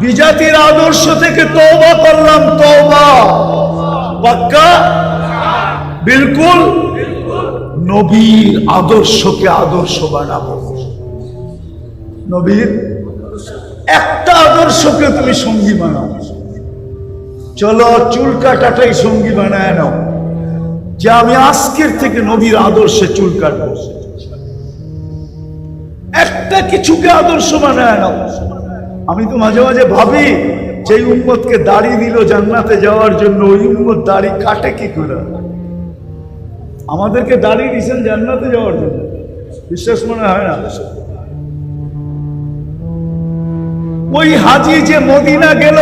বিজাতির আদর্শ থেকে তওবা করলাম, তওবা। পাক্কা বিলকুল। নবীর আদর্শকে আদর্শ বানাবো। নবীর একটা আদর্শকে তুমি সঙ্গী বানাও। চলো, চুল কাটাটাই সঙ্গী বানায় নাও। যে আমি আজকের থেকে নবীর আদর্শে চুল কাটবো। একটা কিছুকে আদর্শ বানায় নাও। আমি তো মাঝে মাঝে ভাবি যে উম্মতকে দাড়ি দিল জান্নাতে যাওয়ার জন্য, ওই উম্মত দাড়ি কাটে কি করে? আমাদেরকে দাড়ি দিয়েছেন জান্নাতে যাওয়ার জন্য। বিশ্বাস মনে হয় না? ওই হাজি যে মদিনা গেল,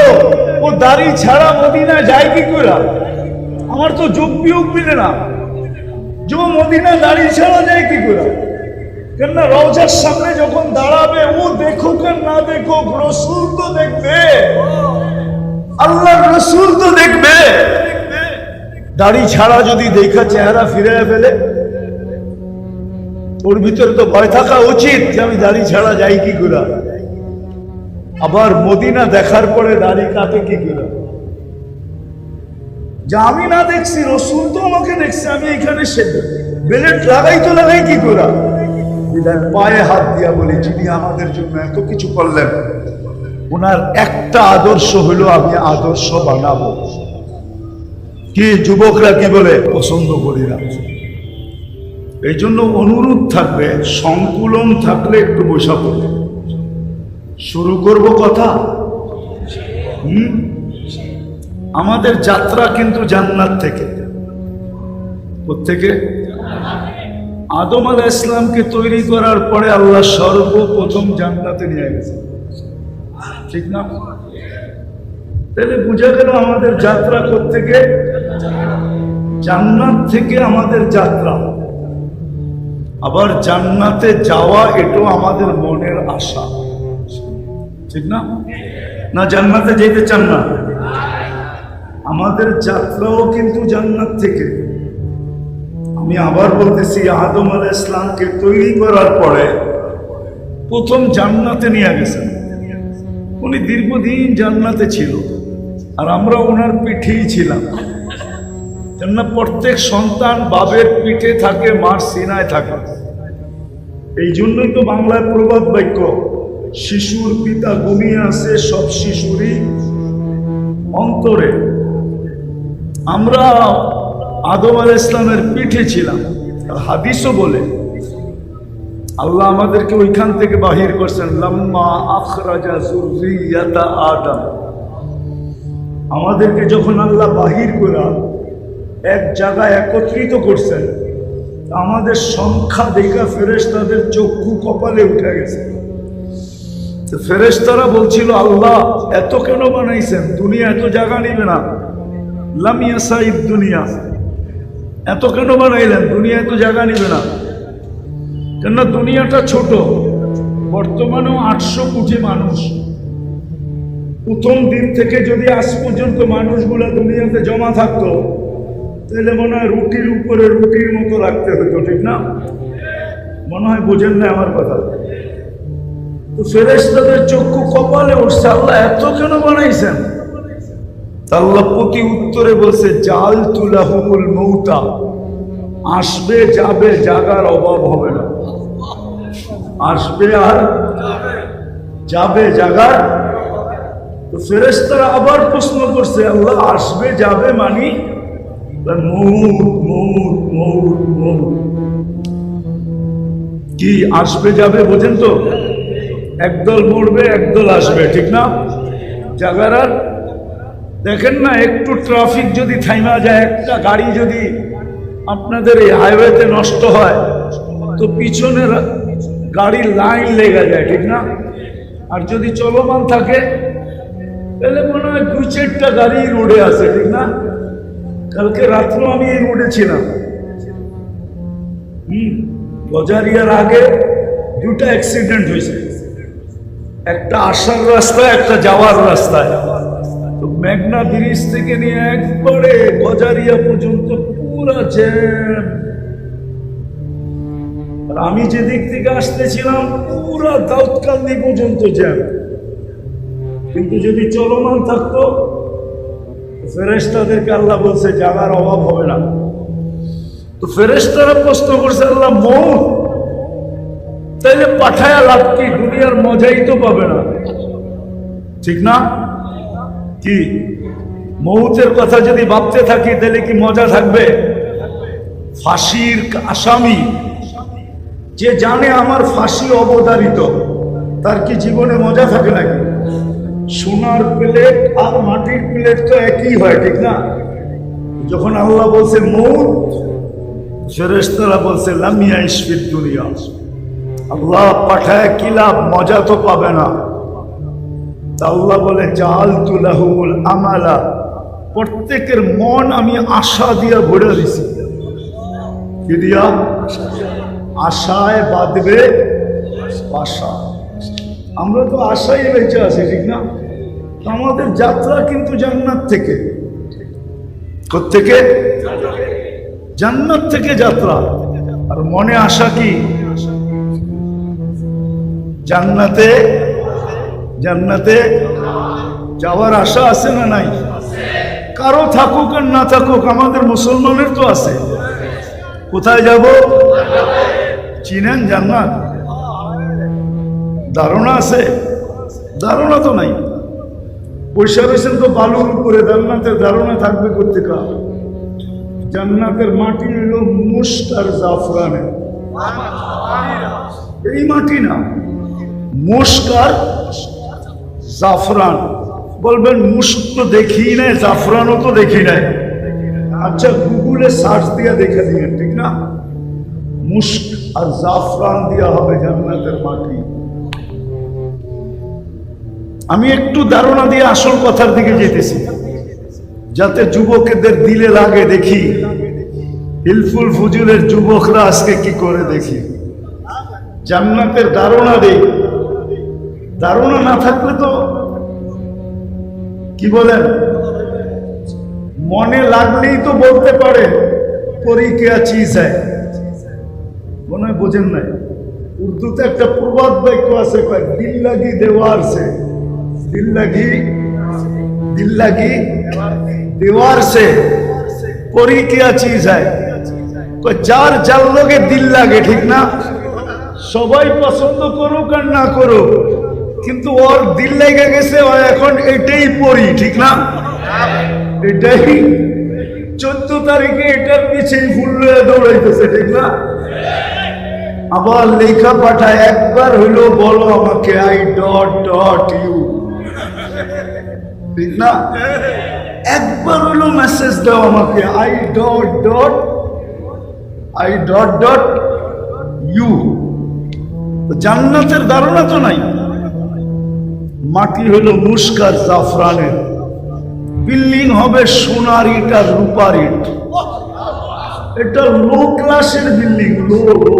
ও দাড়ি ছাড়া মদিনা যায় কি করে? আমার তো যোগ বিয়োগ মিলে না। যে মদিনা দাড়ি ছাড়া যায় কি করে? কেননা রওজার সামনে যখন দাঁড়াবে, ও দেখুক আর না দেখুক, রসুল তো দেখবে। আল্লাহ রসুল তো দেখবে। দাড়ি ছাড়া যদি দেখা চেহারা ফিরে ফেলে, ওর ভিতরে তো ভয় থাকা উচিত যে আমি দাড়ি ছাড়া যাই কি করে। আবার মদিনা দেখার পরে দাড়ি কাটে কি করে। যা আমি না দেখছি, রসুল তো আমাকে দেখছে, আমি এখানে সে বেলেট লাগাই তো লাগাই কি করে? বিদায় পায়ে হাত দিয়া বলি, যিনি আমাদের জন্য এত কিছু করলেন ওনার একটা আদর্শ হলো আমি আদর্শ বানাবো। কি যুবকরা কি বলে? পছন্দ করি না। এই জন্য অনুরোধ থাকবে, সংকুলন থাকলে একটু বসা পড়বে শুরু করব কথা? হুম? আমাদের যাত্রা কিন্তু জান্নাত থেকে। থেকে আদম আলাহ ইসলামকে তৈরি করার পরে আল্লাহ সর্বপ্রথম জান্নাতে নিয়ে গেছে। ঠিক না? তাহলে বোঝা গেল আমাদের যাত্রা থেকে জান্নাত থেকে আমাদের যাত্রা। আবার জান্নাতে যাওয়া এটাও আমাদের মনের আশা। ঠিক না? না জান্নাতে যেতে চান না? আমাদের যাত্রাও কিন্তু জান্নাত থেকে। আমি আবার বলতেছি, আদম আল ইসলামকে তৈরি করার পরে প্রথম জান্নাতে নিয়ে গেছেন। উনি দীর্ঘদিন জান্নাতে ছিল, আর আমরা ওনার পিঠেই ছিলাম। কেননা প্রত্যেক সন্তান বাবের পিঠে থাকে, মার সিনায় থাকে। এই জন্যই তো বাংলার প্রবাদ বাক্য, শিশুর পিতা ঘুমিয়ে আছে, সব শিশুরই অন্তরে। আমরা আদম আল ইসলামের পিঠে ছিলাম। হাদিসও বলে, আল্লাহ আমাদেরকে ওইখান থেকে বাহির করছেন, লাম্মা আখরাজা জুররিয়াতা আদম। আমাদেরকে যখন আল্লাহ বাহির করা এক জায়গায় একত্রিত করছেন, আমাদের সংখ্যা দেখা ফেরেশতাদের চক্ষু কপালে উঠে গেছে। তো ফেরেশতারা বলছিল, আল্লাহ, এত কেন বানাইছেন? দুনিয়া এত জায়গা নিবে না। লামিয়া সাহিব দুনিয়া। এত কেন বানাইলেন? দুনিয়া এত জায়গা নিবে না। কেননা দুনিয়াটা ছোট। বর্তমানেও আটশো কোটি মানুষ। প্রথম দিন থেকে যদি আজ পর্যন্ত মানুষগুলো দুনিয়াতে জমা থাকতো, তাহলে মনে হয় রুটির উপরে রুটির মতো রাখতে হতো, ঠিক না? মনে হয় বোঝেন না আমার কথা। তো ফেরেস্তাদের চক্ষু কপালে উঠছে, আল্লাহ এত কেন বানাইছেন? আল্লাহ প্রতি উত্তরে বলছে, জাল তুলাহুল মৌতা। আসবে, যাবে, জাগার অভাব হবে না। আসবে আর যাবে, জাগার তো ফেরেস্তারা আবার প্রশ্ন করছে, আল্লাহ, আসবে, যাবে মানি? মৌত মৌত মৌত মৌত। কি, আসবে, যাবে, বোঝেন তো? একদল মরবে, একদল আসবে, ঠিক না? জাগার আর দেখেন না, একটু ট্রাফিক যদি থাইমা যায়, একটা গাড়ি যদি আপনাদের এই হাইওয়েতে নষ্ট হয়, তো পিছনের গাড়ির লাইন লেগে যায়, ঠিক না? আর যদি চলমান থাকে, তাহলে মনে হয় দুই চারটা গাড়ি রোডে আছে, ঠিক না? কালকে রাত্রেও আমি এই রোডে ছিলাম। হম, গজারিয়ার আগে দুটা অ্যাক্সিডেন্ট হয়েছে। একটা আসার রাস্তায়, একটা যাওয়ার রাস্তায়। মেঘনা ব্রিজ থেকে নিয়ে একবারে গজারিয়া পর্যন্ত পুরা জ্যাম। আমি যেদিক থেকে আসতেছিলাম, পুরা দাউদকান্দি পর্যন্ত জ্যাম। কিন্তু যদি চলমান থাকতো ফেরেস্তাদেরকে আল্লাহ বলছে জাগার অভাব হবে না। তো ফেরেস্তারা প্রশ্ন করছে, আল্লাহ মৌত তাইলে পাঠায়া লাভ কি? দুনিয়ার মজাই তো পাবে না। ঠিক না? কি? মৌতের কথা যদি ভাবতে থাকি, তাহলে কি মজা থাকবে? ফাঁসির আসামি। যে জানে আমার ফাঁসি অবধারিত, তার কি জীবনে মজা থাকে নাকি? সোনার প্লেট আর মাটির প্লেট তো একই হয়, ঠিক না? যখন আল্লাহ বলছে মৌত, ফেরেশতারা বলছে, লামিয়া ইসফির দুনিয়া। আল্লাহ পাঠায় কি লাভ? মজা তো পাবে না। আল্লাহ বলে জাল তুলাহুল আমালা। প্রত্যেকের মন আমি আশা দিয়া ভরে দিছি। কি দিয়া আশায় বাঁধবে আশা আমরা তো আশাই বেঁচে আছি, ঠিক না? আমাদের যাত্রা কিন্তু জান্নাত থেকে। থেকে জান্নাত থেকে যাত্রা। আর মনে আশা কি? জান্নাতে জান্নাতে যাওয়ার আশা আছে না নাই? কারও থাকুক আর না থাকুক, আমাদের মুসলমানের তো আছে। কোথায় যাব? চিনেন জান্নাত? ধারণা আছে? ধারণা তো নাই। পয়সা রয়েছেন তো বালুর উপরে, জান্নাতের ধারণা থাকবে করতে কার জান্নাতের মাটি হলো মুস্ক আর জাফরানের এই মাটি না মুস্ক আর জাফরান। বলবেন, মুস্ক তো দেখি নাই, জাফরানও তো দেখি নাই। আচ্ছা গুগলে সার্চ দিয়ে দেখে দিবেন ঠিক না? মুস্ক আর জাফরান দিয়া হবে জান্নাতের মাটি। আমি একটু ধারণা দিয়ে আসল কথার দিকে যেতেছি। যাতে যুবকদের দিলে লাগে দেখি। হিলফুল ফুজুলের যুবকরা আজকে কি করে দেখি? জান্নাতের ধারণা দেই। ধারণা না থাকলে তো কি বলেন? মনে লাগলেই তো বলতে পারে পরি কেয়া চিজ হ্যায় মনে হয় বোঝেন নাই? উর্দুতে একটা প্রবাদ বাক্য আছে দিল লাগি দেওয়ার সে। দিল লাগি দিল লাগি দেওয়ার সে। পরি কেয়া চিজ কয়, যার যার লোকে দিল লাগে, ঠিক না? সবাই পছন্দ করুক আর না করুক কিন্তু ওর দিল লেগে গেছে, ও এখন এটাই পড়ি, ঠিক না? এটাই। চোদ্দ তারিখে এটার পিছিয়ে ফুল দৌড়াইতেছে, ঠিক না? আবার লেখা পাঠায়, একবার হইল বলো আমাকে আই ডট ডট ইউ ঠিক না? একবার হইল মেসেজ দাও আমাকে I dot dot I dot dot you জান্নাতের ধারণা তো নাই। মাটি হলো মুস্কার জাফরানের। বিল্ডিং হবে সোনার ইট আর রূপার ইট এটা লো ক্লাসের বিল্ডিং। লো লো লো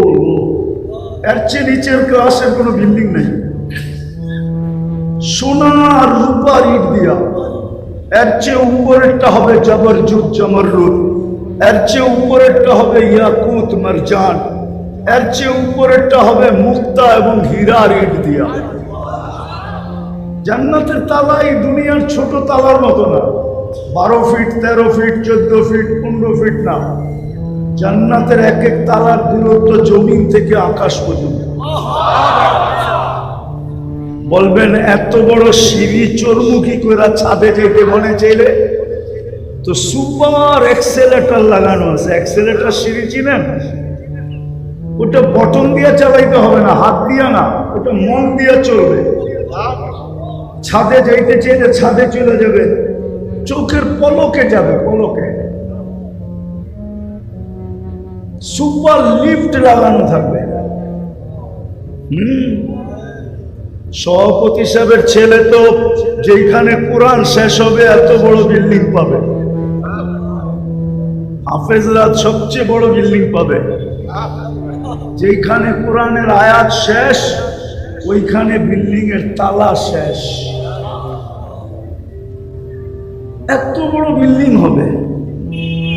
এর চেয়ে নিচের ক্লাসের কোনো বিল্ডিং নেই। সোনা আর রূপার ইট দিয়া। এর চেয়ে উপরেরটা হবে জবরজুদ জমররুদ এর চেয়ে উপরেরটা হবে ইয়াকুত মারজান। এর চেয়ে উপরেরটা হবে মুক্তা এবং হীরার ইট দিয়া। জান্নাতের তালা এই দুনিয়ার ছোট তালার মতো না। বারো ফিট, তেরো ফিট, চোদ্দ ফিট, পনেরো ফিট না। জান্নাতের এক এক তালার দূরত্ব জমিন থেকে আকাশ পর্যন্ত। বলবেন, এত বড় সিঁড়ি চোরমুখী করে ছাদে যেতে মনে চাইলে? তো সুপার এক্সেলেটার লাগানো আছে। এক্সেলেটার সিঁড়ি চিনেন? ওটা বটন দিয়ে চালাইতে হবে না, হাত দিয়া না, ওটা মন দিয়ে চলবে। ছাদে যাইতে চাইলে ছাদে চলে যাবে। চোখের পলকে যাবে, পলকে। সুপার লিফট লাগানো থাকবে। হুম। সভাপতি সাহেবের ছেলে তো যেখানে কোরআন শেষ হবে, এত বড় বিল্ডিং পাবে। হাফেজরা সবচেয়ে বড় বিল্ডিং পাবে। যেখানে কোরআনের আয়াত শেষ ওইখানে বিল্ডিং এর তালা শেষ। এত বড় বিল্ডিং হবে।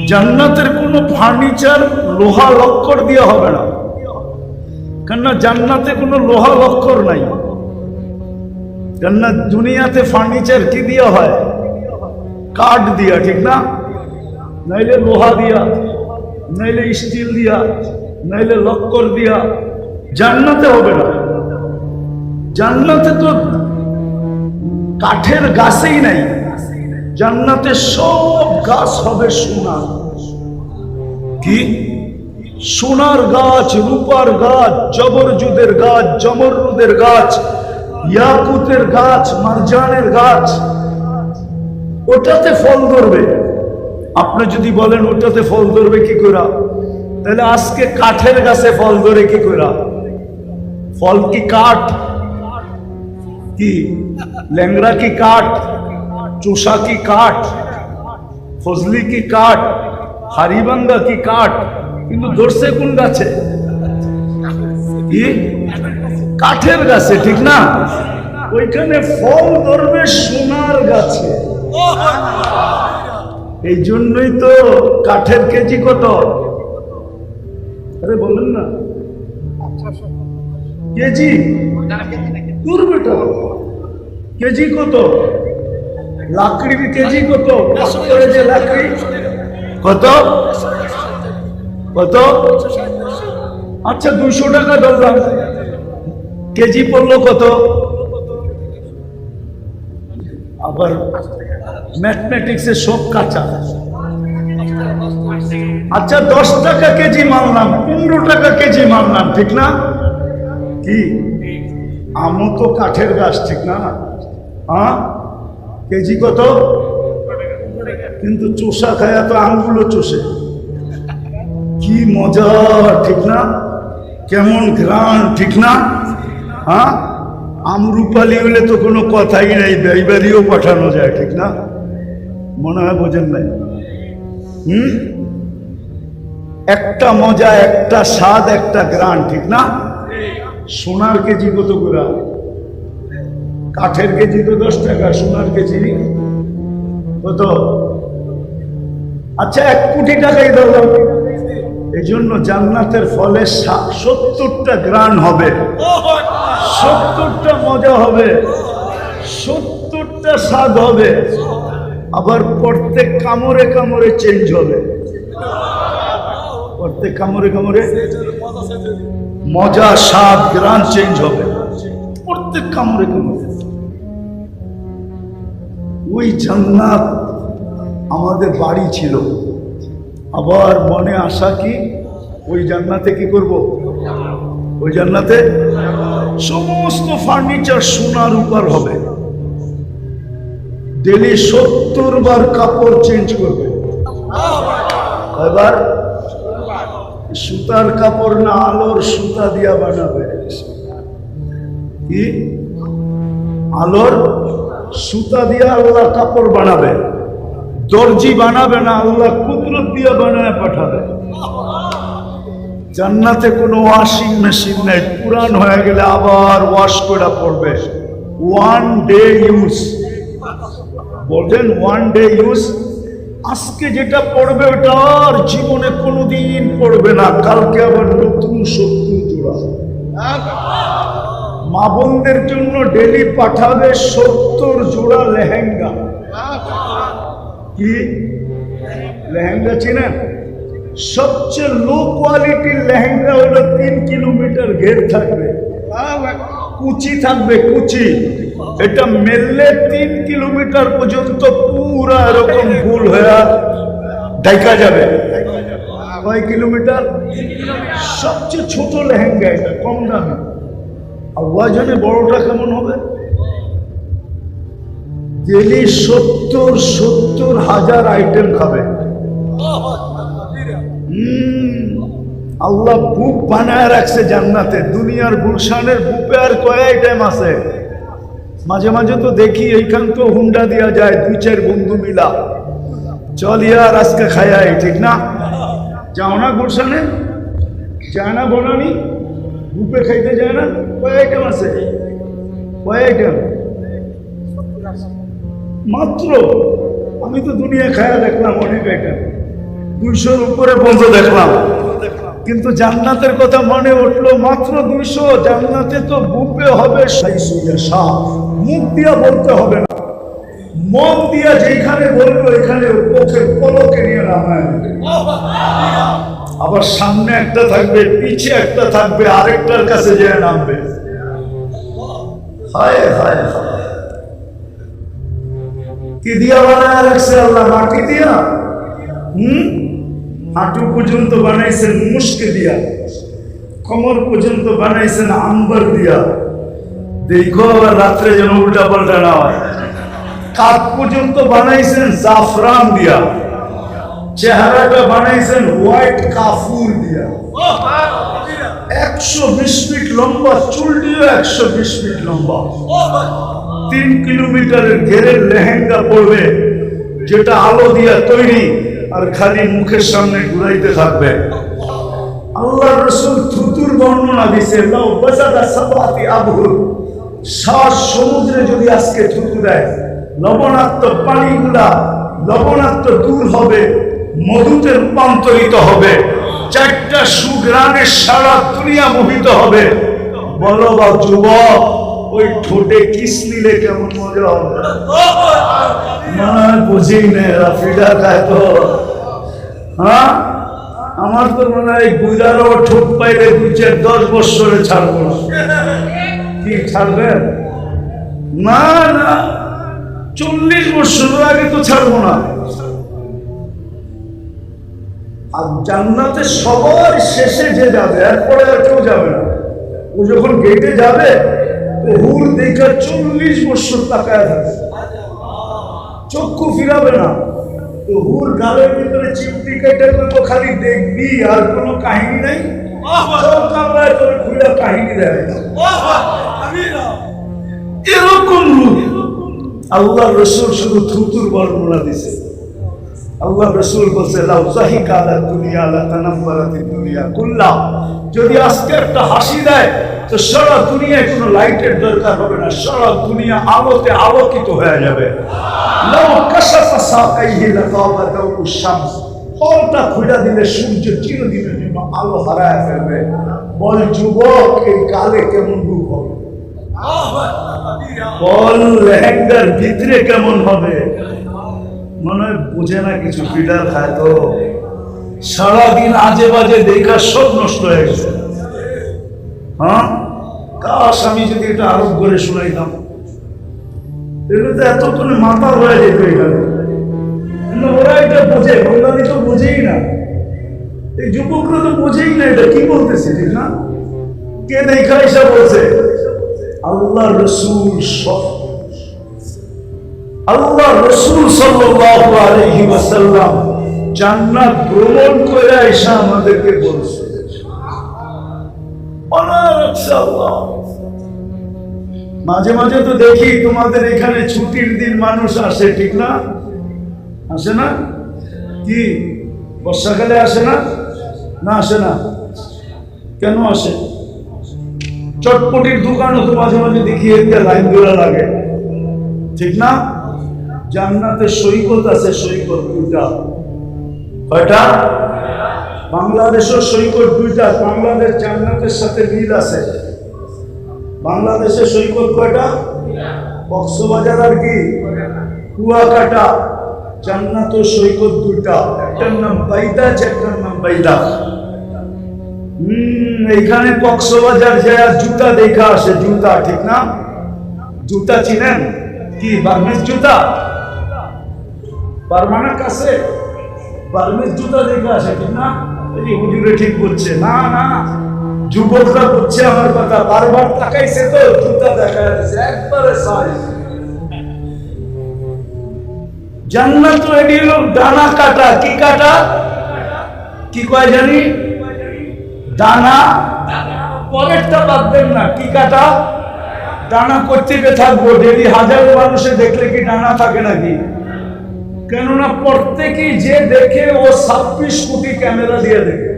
জান্নাতের কোনো ফার্নিচার, লোহা লক্কর দিয়ে হবে না। কেননা জান্নাতে কোনো লোহা লক্কর নাই। কেননা দুনিয়াতে ফার্নিচার কি দিয়া হয়? কাঠ দিয়া, ঠিক না? নাইলে লোহা দিয়া, নাইলে স্টিল দিয়া, নাইলে লক্কর দিয়া। জান্নাতে হবে না। জান্নাতে তো কাঠের গাছেই নাই। জান্নাতে সব গাছ হবে সোনা কি? সোনার গাছ, রূপার গাছ, জবরজুদের গাছ, জমরুদের গাছ, ইয়াকুতের গাছ, মারজানের গাছ। ওটাতে ফল ধরবে। আপনি যদি বলেন ওটাতে ফল ধরবে কি করে? তাহলে আজকে কাঠের গাছে ফল ধরে কি করে? ফল কি কাঠ? কি? ল্যাংরা কি কাঠ? চোষা কি কাঠ? ফজলি কি কাঠ? হারিবাঙ্গা কি কাঠ? কিন্তু ধরছে কোন গাছে? কি? কাঠের গাছে, ঠিক না? ওইখানে ফল ধরবে সোনার গাছে। এই জন্যই তো কাঠের কেজি কত? আরে বলেন না। কেজি? দূর বেটা কেজি কত? লাকড়ির কেজি কত? যে লাকড়ি। কত? কত? আচ্ছা দুশো টাকা ধরলাম। কেজি পড়ল কত? আবার ম্যাথমেটিক্সে সব কাঁচা। আচ্ছা দশ টাকা কেজি মানলাম পনেরো টাকা কেজি মানলাম ঠিক না? কি? আমও তো কাঠের গাছ, ঠিক না? হ্যাঁ? কেজি কত? কিন্তু চোষা খায়া তো আমগুলো চষে। কি মজা, ঠিক না? কেমন ঘ্রাণ, ঠিক না? হ্যাঁ? আমরুপালি হলে তো কোনো কথাই নাই বেইবারিও পাঠানো যায়, ঠিক না? মনে হয় বোঝেন নাই? হুম? একটা মজা, একটা স্বাদ, একটা গ্রান ঠিক না? সোনার কেজি কত করে? কাঠের কেজি তো দশ টাকা, সোনার কেজি কত? আচ্ছা এক কোটি টাকাই দাও এই জন্য জান্নাতের ফলে সত্তরটা গ্রান হবে। সত্তরটা মজা হবে। সত্তরটা স্বাদ হবে। আবার প্রত্যেক কামড়ে কামড়ে চেঞ্জ হবে। প্রত্যেক কামড়ে কামড়ে মজা, স্বাদ গ্রান চেঞ্জ হবে। প্রত্যেক কামড়ে কামড়ে ওই জান্নাত আমাদের বাড়ি ছিল। আবার মনে আসা কি? ওই জান্নাতে কি করব? ওই জান্নাতে সমস্ত ফার্নিচার সোনার উপর হবে। ডেলি সত্তর বার কাপড় চেঞ্জ করবে। এবার সুতার কাপড় না আলোর সুতা দিয়া বানাবে। কি? আলোর সুতা দিয়া আল্লাহ কাপড় বানাবে। দর্জি বানাবে না, আল্লাহ কুদরত দিয়ে বানায় পাঠাবে। জান্নাতে কোনো ওয়াশিং মেশিন নেই, পুরান হয়ে গেলে আবার ওয়াশ করে পড়বে। ওয়ান ডে ইউজ বলছেন ওয়ান ডে ইউজ আজকে যেটা পড়বে ওটা আর জীবনে কোনোদিন পড়বে না। কালকে আবার নতুন সত্তর জোড়া। মা বোনদের জন্য ডেলি পাঠাবে সত্তর জোড়া লেহেঙ্গা। কি? লেহেঙ্গা চিনেন? সবচেয়ে লো কোয়ালিটির লেহেঙ্গা হলো তিন কিলোমিটার ঘের থাকবে। কুচি থাকবে, কুচি। এটা মেললে তিন কিলোমিটার পর্যন্ত পুরা এরকম ভুল হয়ে দেখা যাবে। কয় কিলোমিটার? সবচেয়ে ছোট লেহেঙ্গা এটা, কম দামে। আর ওয়াজনে বড়টা কেমন হবে? ডেলি সত্তর সত্তর হাজার আইটেম খাবে। আল্লাহ বুক বানায় রাখছে জান্নাতে। দুনিয়ার গুলশানের বুকে আর কয় আইটেম আছে? মাঝে মাঝে তো দেখি এইখান তো হুন্ডা দেওয়া যায়, দুই চার বন্ধু মিলা। চল ইয়ার, আজকে খায়াই ঠিক না? যাও না গুলশানে? যায় না বনানি? বুপে খাইতে যায় না? কয় আইটেম আছে। কয় আইটেম মাত্র? আমি তো দুনিয়া খায়া দেখলাম, অনেক আইটেম। দুইশোর উপরে বন্ধ দেখলাম। কিন্তু জান্নাতের কথা মনে উঠল, মাত্র দুইশো, জান্নাতে তো বুপে হবে শাহ মুখ দিয়া বলতে হবে না। মন দিয়া যেখানে বলব এখানে চোখের পলকে নিয়ে নামায় আবার সামনে একটা থাকবে, পিছে একটা থাকবে, আরেকটার কাছে যে নামবে। কি দিয়া বানায় রাখছে আল্লাহ? মাটি দিয়া? হুম? হাঁটু পর্যন্ত বানাইছেন মুস্কে দিয়া, কমর পর্যন্ত বানাইছেন আম্বার দিয়া। আবার রাত্রে যেন উল্টা পাল্টা না হয়। কাক পর্যন্ত বানাইছেন জাফরান দিয়া। চেহারাটা বানাইছেন হোয়াইট কাফুর দিয়া। একশো বিশ ফিট লম্বা চুলটিও একশো বিশ ফিট লম্বা। তিন কিলোমিটারের ঘেরের লেহেঙ্গা পড়বে যেটা আলো দিয়া তৈরি। আর খালি মুখের সামনে ঘুরাইতে থাকবে। আল্লাহ রসুল থুতুর বর্ণনা দিছে লাউ বাজাদা সাবাতি সাত সমুদ্রে যদি আজকে থুতু দেয়, লবণাক্ত পানিগুলা লবণাক্ত দূর হবে, মধুতে রূপান্তরিত হবে। চারটা সুগ্রামের সারা দুনিয়া মোহিত হবে। বলো বা যুবক ওই ঠোঁটে কিস নিলে কেমন মজা হবে? না বুঝি নে ফিডা খায় তো। হ্যাঁ? আমার তো মনে হয় বুঝারও ঠোঁট পাইলে চার দশ বৎসরে ছাড়বো কি ছাড়বেন না না। চল্লিশ বছর আগে তো ছাড়বো না। আর জান্নাতে সবার শেষে যে যাবে, এরপরে আর কেউ যাবে না। ও যখন গেটে যাবে হুর দেখে চল্লিশ বছর তাকায় থাকবে চক্ষু ফিরাবে না। তো হুর গালের ভিতরে চিমটি কেটে তো খালি দেখবি, আর কোনো কাহিনী নাই? কামরায় তোর খুলে কাহিনী দেয় এরকম রূপ। আল্লাহ রসুল শুধু থুতুর বর্ণনা দিছে। আল্লাহ রসুল বলছে দুনিয়া যদি আজকে একটা হাসি দেয় তো সারা দুনিয়ায় কোনো লাইটের দরকার হবে না সারা দুনিয়া আলোতে আলোকিত হয়ে যাবে। ফলটা দিলে সূর্য চিরদিনের জন্য আলো হারায় ফেলবে। বল যুবক এই কালে কেমন রূপ হবে বল লেহেঙ্গার ভিতরে কেমন হবে? মনে হয় বুঝে না কিছু পিডার খায় তো। সারাদিন আজে বাজে দেখা সব নষ্ট হয়ে গেছে। হ্যাঁ? কাশ আমি যদি এটা আরোপ করে শুনাইতাম? এগুলো তো এতক্ষণে মাথা হয়ে যেত এখানে। ওরা এটা বোঝে বাঙালি তো বোঝেই না। এই যুবকরা তো বোঝেই না এটা কি বলতেছে, ঠিক না? কে দেখা এসে বলছে? আল্লাহ রসুল সব আল্লাহ রসুল ওয়াসাল্লাম জান্নাত ভ্রমণ করে আয়েশা আমাদেরকে বলছে। মাঝে মাঝে তো দেখি তোমাদের এখানে ছুটির দিন মানুষ আসে, ঠিক না? আসে না? কি, বর্ষাকালে আসে না? না আসে না। কেন আসে? চটপটির দোকানও তো মাঝে মাঝে দেখি এদিকে লাইন লাগে। ঠিক না? জান্নাতে সৈকত আছে, সৈকত দুইটা। কয়টা? বাংলাদেশের সৈকত দুইটা, বাংলাদেশ জান্নাতের সাথে মিল আছে। বাংলাদেশের সৈকত কয়টা? কক্সবাজার আর কি? কুয়াকাটা। জান্নাত সৈকত দুইটা। একটার নাম বাইদা, একটার নাম বাইদা। হম, এইখানে কক্সবাজার যায় জুতা দেখা আসে। জুতা ঠিক না? জুতা চিনেন? কি, বার্মিজ জুতা? বার্মানের কাছে বার্মিজ জুতা দেখে আসে, ঠিক না? এই হুজুরে ঠিক বলছে, না না যুবকরা বলছে আমার কথা, বারবার তাকাইছে তো, জুতা দেখা যাচ্ছে, একবারে সাইজ জান্নাত এটি হলো ডানা কাটা, কি কাটা? কি কয় জানি? ডানা পরেরটা বাদ দেন না, কি কাটা? ডানা করতে থাকব ডেলি হাজারো মানুষে দেখলে কি ডানা থাকে নাকি? কেননা প্রত্যেকেই যে দেখে ও ছাব্বিশ কোটি ক্যামেরা দিয়ে দেখে।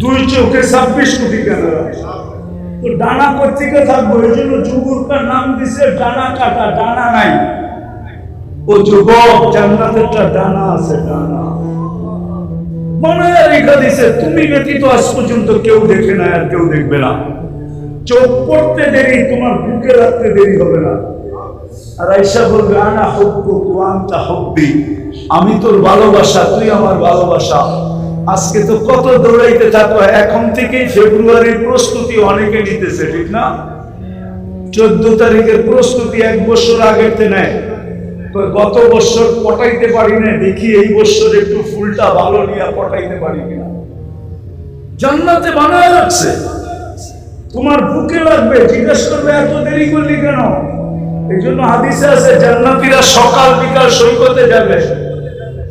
দুই চোখে ছাব্বিশ কোটি ক্যামেরা। তো ডানা কর্তৃকে থাকব এই জন্য যুবকটার নাম দিছে, ডানা কাটা, ডানা নাই। ও যুবক জান্নাতেরটা ডানা আছে, ডানা। বানায় রেখা দিছে, তুমি ব্যতীত আজ পর্যন্ত কেউ দেখে না আর কেউ দেখবে না। চোখ পড়তে দেরি, তোমার বুকে রাখতে দেরি হবে না। আর আইসা বলবে, আনা হব্বু কুয়ান্তা হব্বি। আমি তোর ভালোবাসা, তুই আমার ভালোবাসা। আজকে তো কত দৌড়াইতে থাকো, এখন থেকেই ফেব্রুয়ারির প্রস্তুতি অনেকে নিতেছে, ঠিক না? চোদ্দ তারিখের প্রস্তুতি এক বছর আগেতে নেয়। গত বছর পটাইতে পারি না দেখি এই বছর একটু ফুলটা ভালো নিয়ে পটাইতে পারি কিনা? জান্নাতে বানায় রাখছে। তোমার বুকে লাগবে, জিজ্ঞেস করবে, এত দেরি করলি কেন? এই জন্য হাদিসে আছে, জান্নাতীরা সকাল বিকাল সৈকতে যাবে।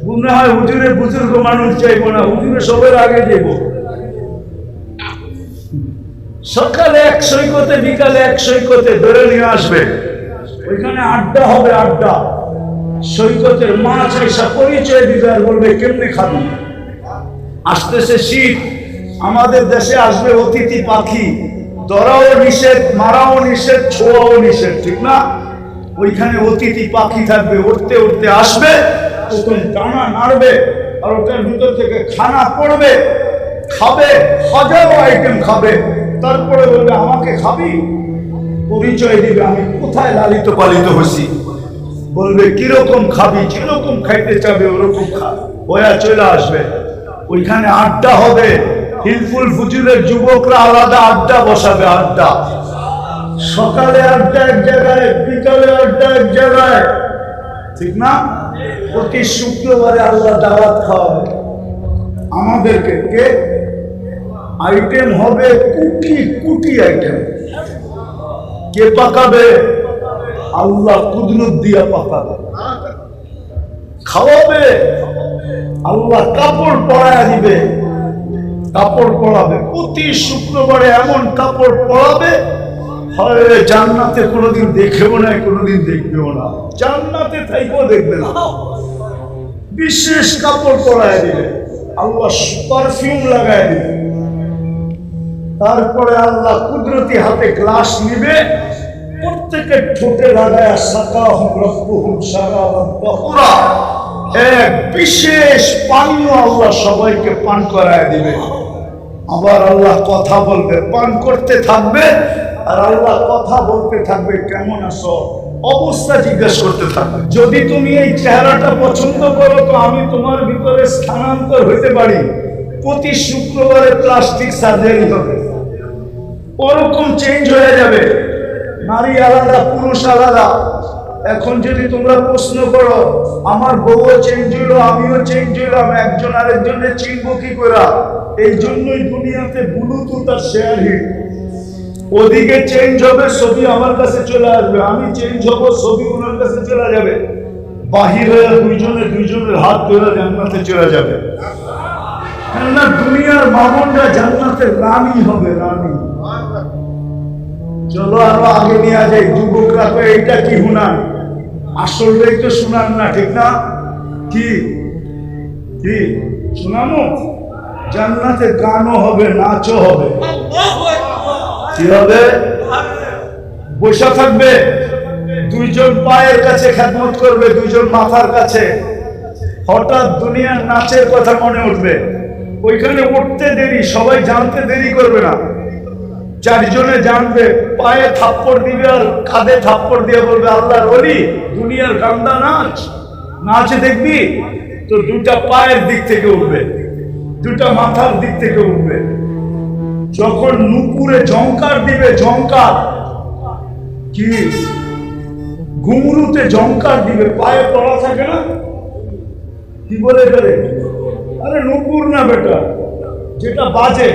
মনে হয় বুজুর্গ মানুষ না, হুজুরে সবের আগে যাইব। সকালে এক সৈকতে, বিকালে এক সৈকতে ধরে নিয়ে আসবে। ওইখানে আড্ডা হবে, আড্ডা। সৈকতের মাছ এসা পরিচয় দিবে আর বলবে, কেমনে খাবি? আসতেছে শীত। আমাদের দেশে আসবে অতিথি পাখি। ধরাও নিষেধ, মারাও নিষেধ, ছোঁয়াও নিষেধ, ঠিক না? ওইখানে অতিথি পাখি থাকবে, উঠতে উঠতে আসবে তখন টানা নাড়বে, আর ওটার ভিতর থেকে খানা পড়বে, খাবে, হাজারো আইটেম খাবে। তারপরে বলবে, আমাকে খাবি? পরিচয় দিবে, আমি কোথায় লালিত পালিত হয়েছি? বলবে, কীরকম খাবি? কীরকম খাইতে চাবে, ওরকম খা। ওয়া চলে আসবে। ওইখানে আড্ডা হবে। হিলফুল ফুজুরের যুবকরা আলাদা আড্ডা বসাবে, আড্ডা। সকালে আড্ডা এক জায়গায় আড্ডা এক জায়গায়। ঠিক না? প্রতি শুক্রবারে আল্লাহ দাওয়াত খাওয়াবে। আমাদেরকে কে? আইটেম হবে কুটি কুটি আইটেম কে পাকাবে? আল্লাহ কুদরত দিয়া পাকাবে। খাওয়াবে। আল্লাহ কাপড় পরায় দিবে। কাপড় পরাবে। প্রতি শুক্রবারে এমন কাপড় পরাবে জান্নাতে কোনোদিন দেখেও না কোনোদিন দেখবেও না। জান্নাতে থাইকেও দেখবে না। বিশেষ কাপড় পরায় দিবে আল্লাহ পারফিউম লাগায় দিবে তারপরে আল্লাহ কুদরতি হাতে গ্লাস নিবে। প্রত্যেকের ঠোঁটে লাগায় সাকা হুম রব্বু হুম সারা বহুরা এক বিশেষ পানীয় আল্লাহ সবাইকে পান করায় দিবে। আবার আল্লাহ কথা বলবে, পান করতে থাকবে আর আল্লাহ কথা বলতে থাকবে, কেমন আছো? অবস্থা জিজ্ঞেস করতে থাকবে। যদি তুমি এই চেহারাটা পছন্দ করো, তো আমি তোমার ভিতরে স্থানান্তর হইতে পারি। প্রতি শুক্রবারে প্লাস্টিক সার্জারি হবে। ওরকম চেঞ্জ হয়ে যাবে। নারী আলাদা, পুরুষ আলাদা। এখন যদি তোমরা প্রশ্ন করো, আমার বউও চেঞ্জ হইল, আমিও চেঞ্জ হইলাম, একজন আরেকজনের চিনবো কি করা? এই জন্যই দুনিয়াতে ব্লুটুথ আর শেয়ার হিট ওদিকে চেঞ্জ হবে, ছবি আমার কাছে চলে আসবে। আমি চেঞ্জ হব, ছবি ওনার কাছে চলে যাবে। দুইজনে দুইজনের হাত ধরে জান্নাতে চলে যাবে। কেননা দুনিয়ার রানী হবে, রানী। চলো আরও আগে নিয়ে যাই, যুবকরা তো এইটা কি হুনান? আসলটাই তো শোনান না, ঠিক না? কি? কি? শোনামো? জান্নাতে গানও হবে, নাচও হবে। কি হবে বসে থাকবে। দুইজন পায়ের কাছে খেদমত করবে, দুইজন মাথার কাছে। হঠাৎ দুনিয়ার নাচের কথা মনে উঠবে। ওইখানে উঠতে দেরি, সবাই জানতে দেরি করবে না। চারজনে জানবে, পায়ে থাপ্পড় দিবে আর কাঁধে থাপ্পড় দিয়ে বলবে, আল্লাহর অলি দুনিয়ার গান্দা নাচ। নাচ দেখবি, তো দুটা পায়ের দিক থেকে উঠবে, দুটা মাথার দিক থেকে উঠবে। যখন নুপুরে জঙ্কার দিবে জঙ্কার কি? ঘুমরুতে জঙ্কার দিবে, পায়ে পড়া থাকে না? কি বলে ফেলে আরে নুপুর না বেটা, যেটা বাজে।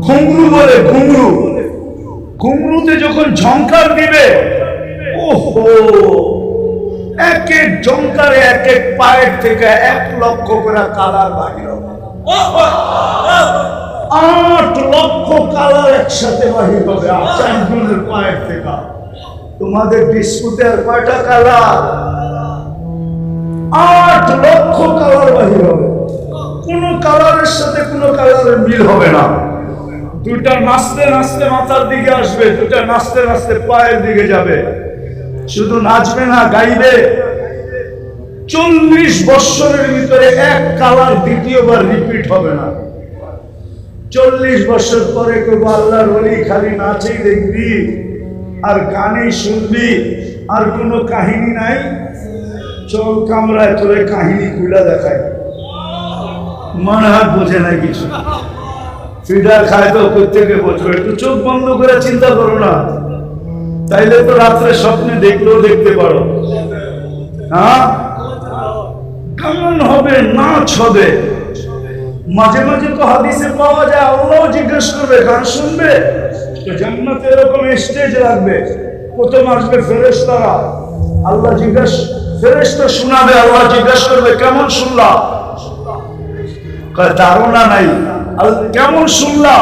ঘুমরু বলে, ঘুমরু। ঘুমরুতে যখন ঝঙ্কার দিবে, ওহো! এক এক জঙ্কারে এক এক পায়ের থেকে এক লক্ষ করে কালার বাহির। আট লক্ষ কালার একসাথে বাহির হবে। চারজনের পায়ের থেকে তোমাদের বিস্কুটে আর কয়টা কালার? আট লক্ষ কালার বাহির হবে। কোন কালারের সাথে কোন কালারের মিল হবে না। দুইটা নাচতে নাচতে মাথার দিকে আসবে, দুইটা নাচতে নাচতে পায়ের দিকে যাবে। শুধু নাচবে না, গাইবে। চল্লিশ বৎসরের ভিতরে এক কালার দ্বিতীয়বার রিপিট হবে না। চল্লিশ বছর পরে কেউ আল্লাহর বলি খালি নাচেই দেখবি, আর গানেই শুনবি, আর কোনো কাহিনী নাই। চল কামরায় তোরে কাহিনী খুলে দেখায় মনে হয় বোঝে না কিছু। ফিডার খায় তো প্রত্যেকে বছর একটু চোখ বন্ধ করে চিন্তা করো না। তাইলে তো রাত্রে স্বপ্নে দেখলেও দেখতে পারো। হ্যাঁ? কেমন হবে, নাচ হবে। মাঝে মাঝে তো হাদিসে পাওয়া যায়, আল্লাহ জিজ্ঞেস করবে, গান শুনবে? তো জান্নাতে এরকম স্টেজ রাখবে প্রথম আসবে ফেরেশতারা। আল্লাহ জিজ্ঞেস, ফেরেশতা শোনাবে, আল্লাহ জিজ্ঞেস করবে, কেমন শুনলা? ধারণা নাই। কেমন শুনলা?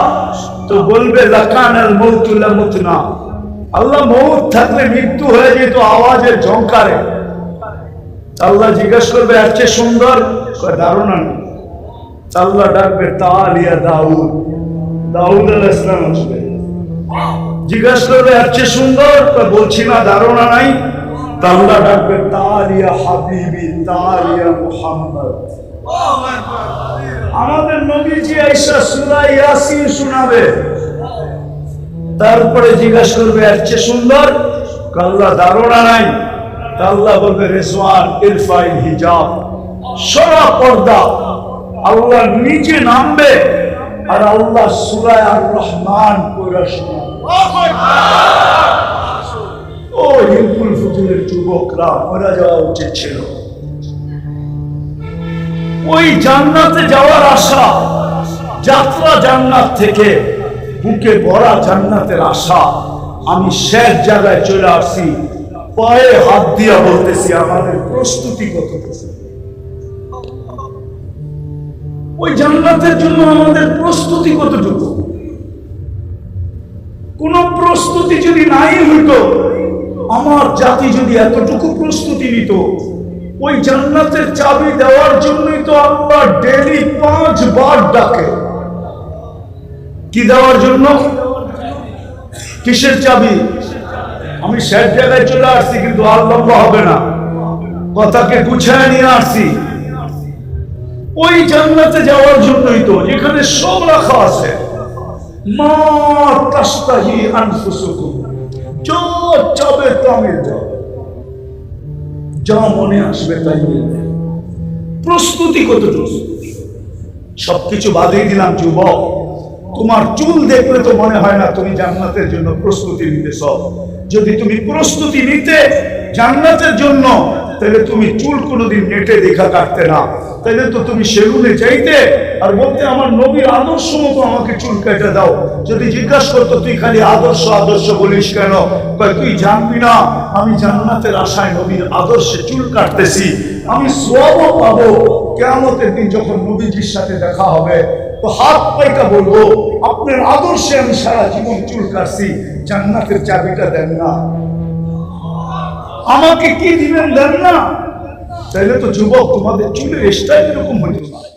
তো বলবে লাকানাল মৌতুল্লা আল্লাহ মৌত থাকলে মৃত্যু হয়ে যেত আওয়াজের ঝংকারে। আল্লাহ জিজ্ঞেস করবে, এর চেয়ে সুন্দর? ধারণা নেই। আল্লাহ ডাকবে তালিয়া দাউদ। দাউদ আল আসবে। জিজ্ঞাসা করবে এর চেয়ে সুন্দর? বলছি না, ধারণা নাই। আল্লাহ ডাকবে, তালিয়া হাবিবি, তালিয়া মুহাম্মদ। আমাদের নবীজি আইসা সূরা ইয়াসিন শোনাবে। তারপরে জিজ্ঞাসা করবে এর চেয়ে সুন্দর? আল্লাহ, ধারণা নাই। আল্লাহ বলবে, রেজওয়ান ইরফাইল হিজাব সরা পর্দা। আল্লাহ নিচে নামবে আর আল্লাহ সুরায় আর রহমান ও ফুতুলের যুবকরা, মরা যাওয়া উচিত ছিল। ওই জান্নাতে যাওয়ার আশা, যাত্রা জান্নাত থেকে বুকে ভরা জান্নাতের আশা, আমি শেষ জায়গায় চলে আসছি পায়ে হাত দিয়া বলতেছি, আমাদের প্রস্তুতি কত ওই জান্নাতের জন্য আমাদের প্রস্তুতি কতটুকু? কোন প্রস্তুতি যদি নাই হইতো, আমার জাতি যদি এতটুকু প্রস্তুতি নিত, ওই জান্নাতের চাবি দেওয়ার জন্যই তো আল্লাহ ডেলি পাঁচ বার ডাকে। কি দেওয়ার জন্য? কিসের চাবি? আমি শেষ জায়গায় চলে আসছি, কিন্তু আর লম্বা হবে না। কথাকে গুছায় নিয়ে আসছি। ওই জান্নাতে যাওয়ার জন্যই তো যেখানে সব রাখা আছে। মনে সবকিছু বাদই দিলাম, যুবক। তোমার চুল দেখলে তো মনে হয় না তুমি জান্নাতের জন্য প্রস্তুতি নিতেছ। যদি তুমি প্রস্তুতি নিতে জান্নাতের জন্য, তাহলে তুমি চুল কোনোদিন নেটে দেখা কাটতে না। তাহলে তো তুমি সেলুনে চাইতে আর বলতে আমার নবীর আদর্শ মতো আমাকে চুল কেটে দাও। যদি জিজ্ঞাসা করতো, তুই খালি আদর্শ আদর্শ বলিস কেন? তুই জানবি না, আমি জান্নাতের আশায় নবীর আদর্শে চুল কাটতেছি। আমি সবও পাবো কেমতের দিন যখন নবীজির সাথে দেখা হবে। তো হাত পাইটা বলব, আপনার আদর্শে আমি সারা জীবন চুল কাটছি, জান্নাতের চাবিটা দেন না। আমাকে কি দিবেন দেন না? তাহলে তো যুবক তোমাদের চুলের স্টাইল এরকম হইতো না